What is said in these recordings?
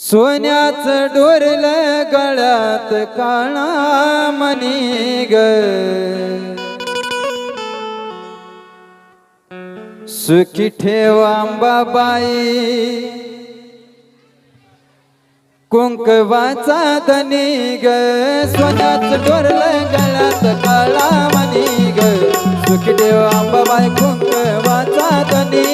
सोन्याचं डोरल गळ्यात काळा मणी ग. सुखी ठेव अंबाबाई कुंकवाचा धनी ग. सोन्याचं डोरल गळ्यात काळा मनी ग. सुखी ठेव अंबाबाई कुंकवाचा धनी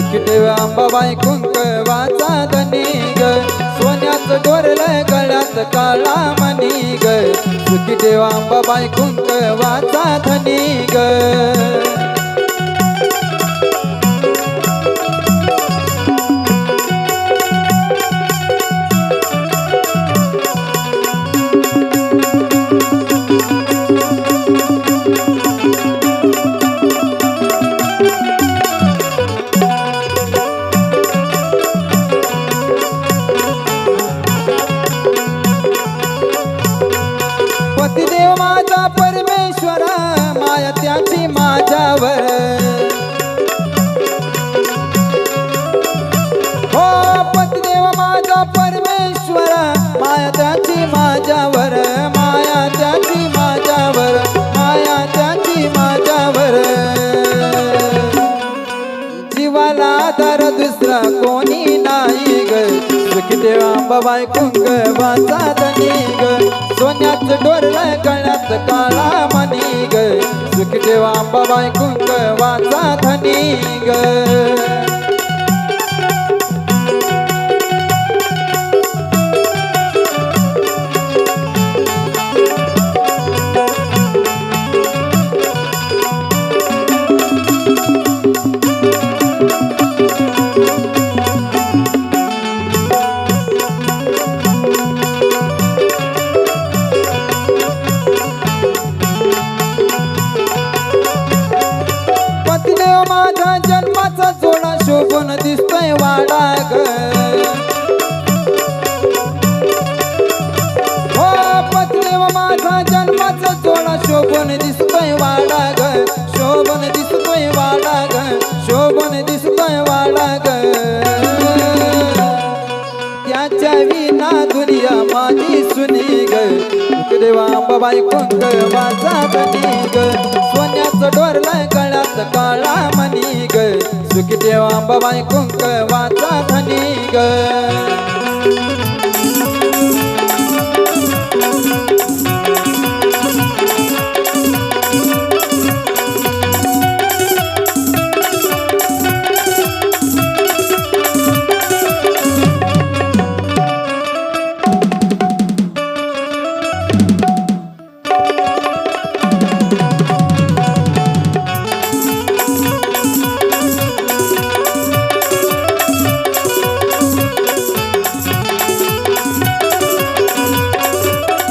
सुखदेव अंबाबाई कुंक वाचा धनी ग. सोन्याचं गोरल गळ्यात काला मनी ग. सुखदेव अंबाबाई कुंक वाचा धनी ग. माझ्यावर हो पतिदेव माझा परमेश्वर माया त्याची माझ्यावर माया त्याची माझ्यावर माया त्याची माझ्यावर. जीवाला आधार दुसरा कोणी नाही. ग बाबाय कुंक वाचा धनी ग सोन्याचं डोरलं कळ्यात काळा मनी ग सुखदेव अंबाबाई कुंक वाचा धनी ग हो, शोभून दिसतोय वाडा ग हो पतिदेव माझा जन्माचा जोडा शोभून दिसतोय वाडा ग शोभून दिसतोय वाडा ग शोभून दिसतोय वाडा ग त्याच्या विना दुनिया माझी सुनी ग देवा अंबाबाई कुंक माझा धनी ग सोन्याचं डोरलं गळ्यात काळा सुखदेव अंबाबाई कुंक वाचा धनी ग.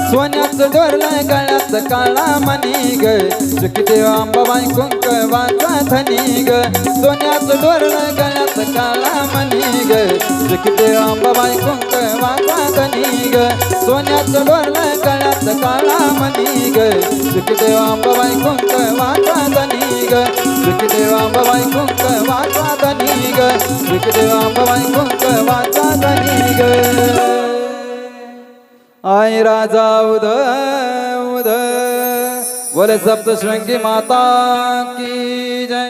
सोन्याचं डोरलं गळ्यात काळा मणी ग. सुखदेव अंबाबाई कुंक वाचा धनी ग. सोन्याचं डोरलं गळ्यात काळा मणी ग. सुखदेव अंबाबाई कुंक वाचा धनी ग. सोन्याचं डोरलं गळ्यात काळा मणी ग. सुखदेव अंबाबाई कुंक वाचा धनी ग. सुखदेव अंबाबाई कुंक वाचा धनी ग. सुखदेव अंबाबाई कुंक वाचा धनी ग. आई राजा उद उद. बोले सप्तशृंगी माता की जय.